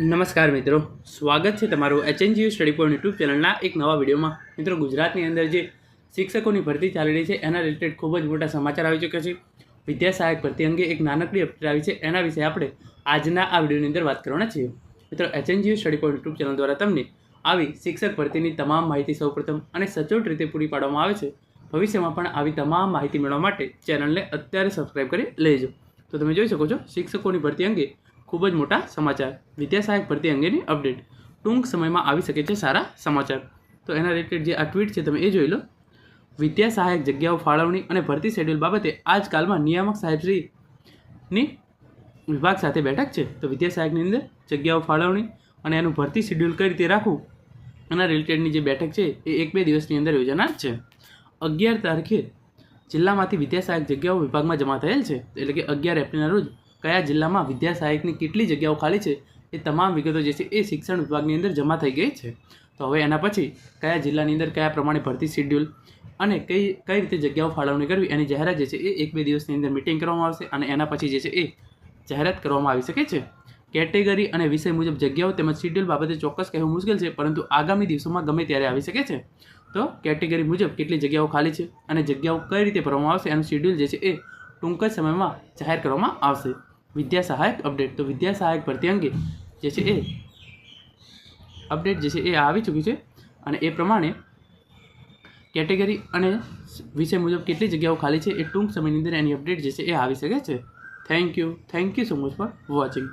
નમસ્કાર મિત્રો. સ્વાગત છે તમારું એચએનજીયુ સ્ટડી પોઈન્ટ યુટ્યુબ ચેનલના એક નવા વિડીયોમાં. મિત્રો, ગુજરાતની અંદર જે શિક્ષકોની ભરતી ચાલી રહી છે, એના રિલેટેડ ખૂબ જ મોટા સમાચાર આવી ચૂક્યા છે. વિદ્યા સહાયક ભરતી અંગે એક નાનકડી અપડેટ આવી છે. એના વિશે આપણે આજના આ વિડીયોની અંદર વાત કરવાના છીએ. મિત્રો HNGU study point YouTube channel દ્વારા તમને આવી શિક્ષક ભરતીની તમામ માહિતી સૌપ્રથમ અને સચોટ રીતે પૂરી પાડવામાં આવે છે. ભવિષ્યમાં પણ આવી તમામ માહિતી મેળવવા માટે ચેનલને અત્યારે સબસ્ક્રાઇબ કરી લેજો. તો તમે જોઈ શકો છો, શિક્ષકોની ભરતી અંગે ખૂબ જ મોટા સમાચાર. વિદ્યા સહાયક ભરતી અંગેની અપડેટ ટૂંક સમયમાં આવી શકે છે સારા સમાચાર. તો એના રિલેટેડ જે આ ટ્વીટ છે, તમે એ જોઈ લો. વિદ્યા સહાયક જગ્યાઓ ફાળવણી અને ભરતી શેડ્યુલ બાબતે આજકાલમાં નિયામક સાહેબશ્રીની વિભાગ સાથે બેઠક છે. તો વિદ્યા સહાયકની અંદર જગ્યાઓ ફાળવણી અને એનું ભરતી શેડ્યુલ કઈ રીતે રાખવું એના રિલેટેડની જે બેઠક છે, એ એક બે દિવસની અંદર યોજાનાર છે. અગિયાર તારીખે જિલ્લામાંથી વિદ્યા સહાયક જગ્યાઓ વિભાગમાં જમા થયેલ છે. એટલે કે અગિયાર એપ્રિલના રોજ કયા જિલ્લામાં વિદ્યા સહાયકની કેટલી જગ્યાઓ ખાલી છે એ તમામ વિગતો જે છે એ શિક્ષણ વિભાગની અંદર જમા થઈ ગઈ છે. તો હવે એના પછી કયા જિલ્લાની અંદર કયા પ્રમાણે ભરતી શેડ્યુલ અને કઈ કઈ રીતે જગ્યાઓ ફાળવણી કરવી એની જાહેરાત જે છે એ એક બે દિવસની અંદર મિટિંગ કરવામાં આવશે અને એના પછી જે છે એ જાહેરાત કરવામાં આવી શકે છે. કેટેગરી અને વિષય મુજબ જગ્યાઓ તેમજ શિડ્યુલ બાબતે ચોક્કસ કહેવું મુશ્કેલ છે, પરંતુ આગામી દિવસોમાં ગમે ત્યારે આવી શકે છે. તો કેટેગરી મુજબ કેટલી જગ્યાઓ ખાલી છે અને જગ્યાઓ કઈ રીતે ભરવામાં આવશે એનું શિડ્યુલ જે છે એ ટૂંક જ સમયમાં જાહેર કરવામાં આવશે. વિદ્યા સહાયક અપડેટ તો વિદ્યા સહાયક ભરતી અંગે જે છે એ અપડેટ જે છે એ આવી ચૂકી છે અને એ પ્રમાણે કેટેગરી અને વિષય મુજબ કેટલી જગ્યાઓ ખાલી છે એ ટૂંક સમયની અંદર એની અપડેટ જે છે એ આવી શકે છે. Thank you thank you so much for watching